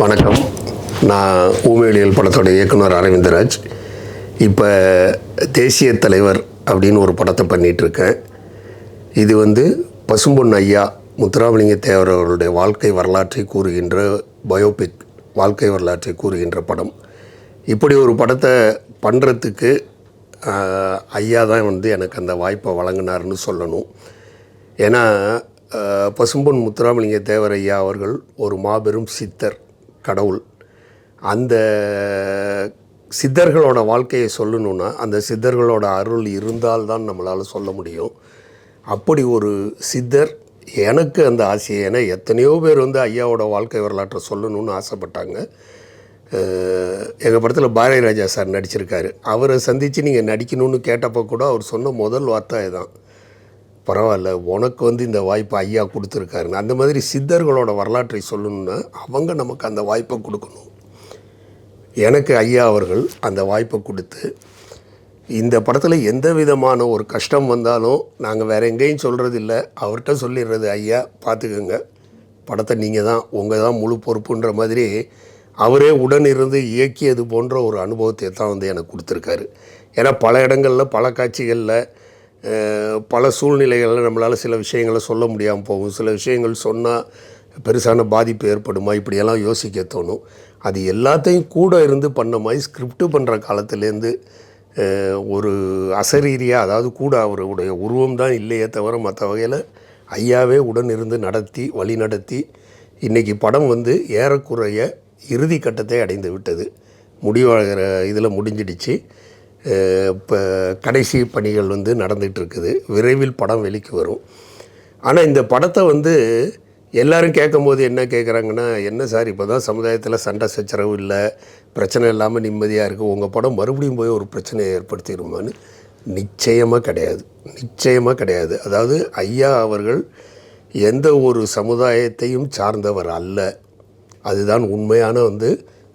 வணக்கம். நான் ஊமையொலியல் படத்தோட இயக்குனர் அரவிந்தராஜ். இப்போ தேசிய தலைவர் அப்படின்னு ஒரு படத்தை பண்ணிகிட்ருக்கேன் இது வந்து பசும்பொன் ஐயா முத்துராமலிங்க தேவர் அவர்களுடைய வாழ்க்கை வரலாற்றை கூறுகின்ற பயோபிக் வாழ்க்கை வரலாற்றை கூறுகின்ற படம். இப்படி ஒரு படத்தை பண்ணுறதுக்கு ஐயா தான் வந்து எனக்கு அந்த வாய்ப்பை வழங்கினார்னு சொல்லணும். ஏன்னா பசும்பொன் முத்துராமலிங்க தேவர் ஐயா அவர்கள் ஒரு மாபெரும் சித்தர். கடவுள். அந்த சித்தர்களோட வாழ்க்கையை சொல்லணுன்னா அந்த சித்தர்களோட அருள் இருந்தால்தான் நம்மளால் சொல்ல முடியும். அப்படி ஒரு சித்தர் எனக்கு அந்த ஆசையை ஏன்னா எத்தனையோ பேர் வந்து ஐயாவோட வாழ்க்கை வரலாற்றை சொல்லணும்னு ஆசைப்பட்டாங்க. எங்கள் படத்தில் பாரதி ராஜா சார் நடிச்சிருக்காரு. அவரை சந்தித்து நீங்கள் நடிக்கணும்னு கேட்டப்போ கூட அவர் சொன்ன முதல் வார்த்தை தான் பரவாயில்ல உனக்கு வந்து இந்த வாய்ப்பை ஐயா கொடுத்துருக்காருன்னு. அந்த மாதிரி சித்தர்களோட வரலாற்றை சொல்லணும்னா அவங்க நமக்கு அந்த வாய்ப்பை கொடுக்கணும். எனக்கு ஐயா அவர்கள் அந்த வாய்ப்பை கொடுத்து இந்த படத்தில் எந்த விதமான ஒரு கஷ்டம் வந்தாலும் நாங்கள் வேறு எங்கேயும் சொல்கிறது இல்லை அவர்கிட்ட சொல்லிடுறது ஐயா பார்த்துக்கோங்க படத்தை நீங்கள் தான் உங்கள் தான் முழு பொறுப்புன்ற மாதிரி அவரே உடன் இருந்து இயக்கியது போன்ற ஒரு அனுபவத்தை தான் வந்து எனக்கு கொடுத்துருக்காரு. ஏன்னா பல இடங்களில் பல காட்சிகளில் பல சூழ்நிலைகளில் நம்மளால் சில விஷயங்களை சொல்ல முடியாமல் போகும். சில விஷயங்கள் சொன்னால் பெருசான பாதிப்பு ஏற்படுமா? இப்படியெல்லாம் யோசிக்க தோணும். அது எல்லாத்தையும் கூட இருந்து பண்ண மாதிரி ஸ்கிரிப்ட் பண்ணுற காலத்துலேருந்து ஒரு அசரீரியாக அதாவது கூட அவருடைய உருவம் தான் இல்லையே தவிர மற்ற வகையில் ஐயாவே உடன் இருந்து நடத்தி வழி நடத்தி இன்றைக்கி படம் வந்து ஏறக்குறைய இறுதி கட்டத்தை அடைந்து விட்டது. முடிவாகிற இதில் முடிஞ்சிடுச்சு. இப்போ கடைசி பணிகள் வந்து நடந்துகிட்ருக்குது. விரைவில் படம் வெளிக்கு வரும். ஆனால் இந்த படத்தை வந்து எல்லோரும் கேட்கும்போது என்ன கேட்குறாங்கன்னா என்ன சார் இப்போ தான் சமுதாயத்தில் சண்டை சச்சரவு இல்லை பிரச்சனை இல்லாமல் நிம்மதியாக இருக்குது உங்கள் படம் மறுபடியும் போய் ஒரு பிரச்சனையை ஏற்படுத்திடுமான்னு நிச்சயமாக கிடையாது. நிச்சயமாக கிடையாது. அதாவது ஐயா அவர்கள் எந்த ஒரு சமுதாயத்தையும் சார்ந்தவர் அல்ல. அதுதான் உண்மையான வந்து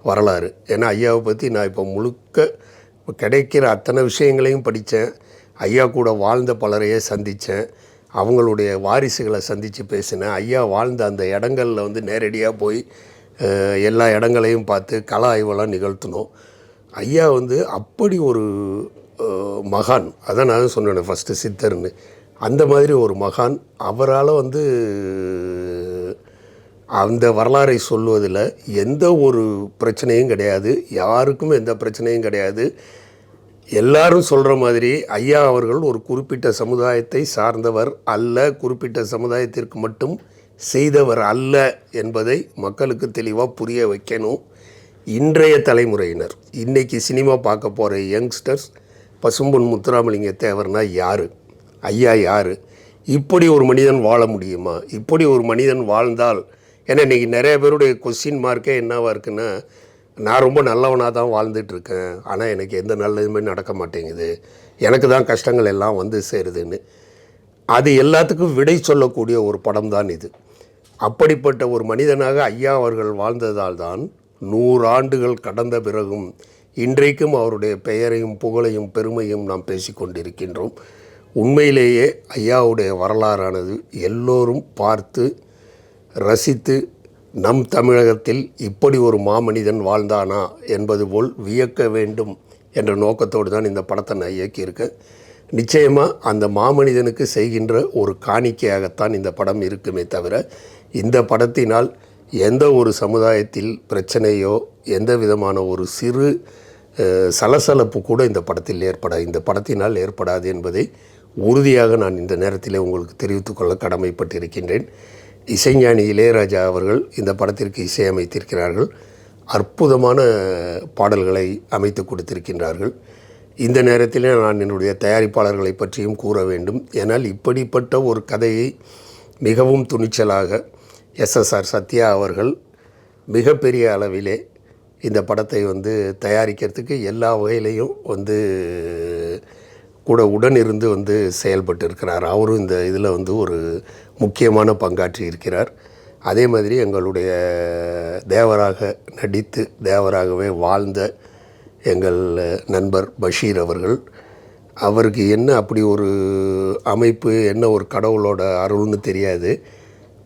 வரலாறு. ஏன்னா ஐயாவை பற்றி நான் இப்போ முழுக்க கிடைக்கிற அத்தனை விஷயங்களையும் படித்தேன் ஐயா கூட வாழ்ந்த பலரையே சந்தித்தேன் அவங்களுடைய வாரிசுகளை சந்தித்து பேசினேன். ஐயா வாழ்ந்த அந்த இடங்களில் வந்து நேரடியாக போய் எல்லா இடங்களையும் பார்த்து கல ஆய்வெல்லாம் நிகழ்த்தினோம். ஐயா வந்து அப்படி ஒரு மகான். அதான் நான் சொன்னேன் ஃபஸ்ட்டு சித்தர்னு. அந்த மாதிரி ஒரு மகான். அவரால் வந்து அந்த வரலாறை சொல்லுவதில் எந்த ஒரு பிரச்சனையும் கிடையாது. யாருக்கும் எந்த பிரச்சனையும் கிடையாது. எல்லாரும் சொல்கிற மாதிரி ஐயா அவர்கள் ஒரு குறிப்பிட்ட சமுதாயத்தை சார்ந்தவர் அல்ல குறிப்பிட்ட சமுதாயத்திற்கு மட்டும் செய்தவர் அல்ல என்பதை மக்களுக்கு தெளிவாக புரிய வைக்கணும். இன்றைய தலைமுறையினர் இன்றைக்கி சினிமா பார்க்க போகிற யங்ஸ்டர்ஸ் பசும்பொன் முத்துராமலிங்க தேவர்னா யார்? ஐயா யார்? இப்படி ஒரு மனிதன் வாழ முடியுமா? இப்படி ஒரு மனிதன் வாழ்ந்தால் ஏன்னா இன்றைக்கி நிறைய பேருடைய கொஸ்டின் மார்க்கே என்னவாக இருக்குன்னா நான் ரொம்ப நல்லவனாக தான் வாழ்ந்துட்டுருக்கேன். ஆனால் எனக்கு எந்த நல்லதுமே நடக்க மாட்டேங்குது. எனக்கு தான் கஷ்டங்கள் எல்லாம் வந்து சேருதுன்னு. அது எல்லாத்துக்கும் விடை சொல்லக்கூடிய ஒரு படம் தான் இது. அப்படிப்பட்ட ஒரு மனிதனாக ஐயா அவர்கள் வாழ்ந்ததால் தான் நூறு ஆண்டுகள் கடந்த பிறகும் இன்றைக்கும் அவருடைய பெயரையும் புகழையும் பெருமையும் நாம் பேசிக்கொண்டிருக்கின்றோம் உண்மையிலேயே ஐயாவுடைய வரலாறானது எல்லோரும் பார்த்து ரசித்து நம் தமிழகத்தில் இப்படி ஒரு மாமனிதன் வாழ்ந்தானா என்பது போல் வியக்க வேண்டும் என்ற நோக்கத்தோடு தான் இந்த படத்தை நான் இயக்கியிருக்கேன். நிச்சயமாக அந்த மாமனிதனுக்கு செய்கின்ற ஒரு காணிக்கையாகத்தான் இந்த படம் இருக்குமே தவிர இந்த படத்தினால் எந்த ஒரு சமுதாயத்தில் பிரச்சனையோ எந்த விதமான ஒரு சிறு சலசலப்பு கூட இந்த படத்தில் ஏற்படாது இந்த படத்தினால் ஏற்படாது என்பதை உறுதியாக நான் இந்த நேரத்தில் உங்களுக்கு தெரிவித்துக்கொள்ள கடமைப்பட்டிருக்கின்றேன். இசைஞானி இளையராஜா அவர்கள் இந்த படத்திற்கு இசையமைத்திருக்கிறார்கள். அற்புதமான பாடல்களை அமைத்து கொடுத்திருக்கின்றார்கள். இந்த நேரத்திலே நான் என்னுடைய தயாரிப்பாளர்களை பற்றியும் கூற வேண்டும். ஏனால் இப்படிப்பட்ட ஒரு கதையை மிகவும் துணிச்சலாக எஸ்எஸ்ஆர் சத்யா அவர்கள் மிகப்பெரிய அளவிலே இந்த படத்தை வந்து தயாரிக்கிறதுக்கு எல்லா வகையிலையும் வந்து கூட உடன் இருந்து வந்து செயல்பட்டு இருக்கிறார் அவரும் இந்த இதில் வந்து ஒரு முக்கியமான பங்காற்றி இருக்கிறார். அதே மாதிரி எங்களுடைய தேவராக நடித்து தேவராகவே வாழ்ந்த எங்கள் நண்பர் பஷீர் அவர்கள் அவருக்கு என்ன அப்படி ஒரு அமைப்பு என்ன ஒரு கடவுளோட அருள்னு தெரியாது.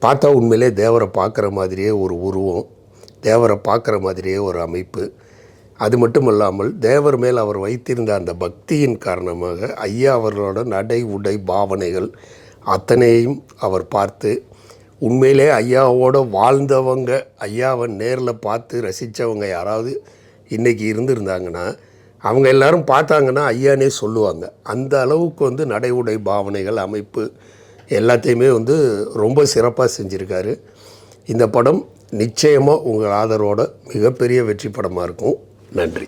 பார்த்தா உண்மையிலே தேவரை பார்க்குற மாதிரியே ஒரு உருவம் தேவரை பார்க்குற மாதிரியே ஒரு அமைப்பு. அது மட்டும் இல்லாமல் தேவர் மேல் அவர் வைத்திருந்த அந்த பக்தியின் காரணமாக ஐயா அவர்களோட நடை உடை பாவனைகள் அத்தனையும் அவர் பார்த்து உண்மையிலே ஐயாவோட வாழ்ந்தவங்க ஐயாவை நேரில் பார்த்து ரசித்தவங்க யாராவது இன்றைக்கி இருந்திருந்தாங்கன்னா அவங்க எல்லாரும் பார்த்தாங்கன்னா ஐயானே சொல்லுவாங்க. அந்த அளவுக்கு வந்து நடை உடை பாவனைகள் அமைப்பு எல்லாத்தையுமே வந்து ரொம்ப சிறப்பாக செஞ்சுருக்காரு. இந்த படம் நிச்சயமாக உங்கள் ஆதரவோட மிகப்பெரிய வெற்றி படமாக இருக்கும். நன்றி.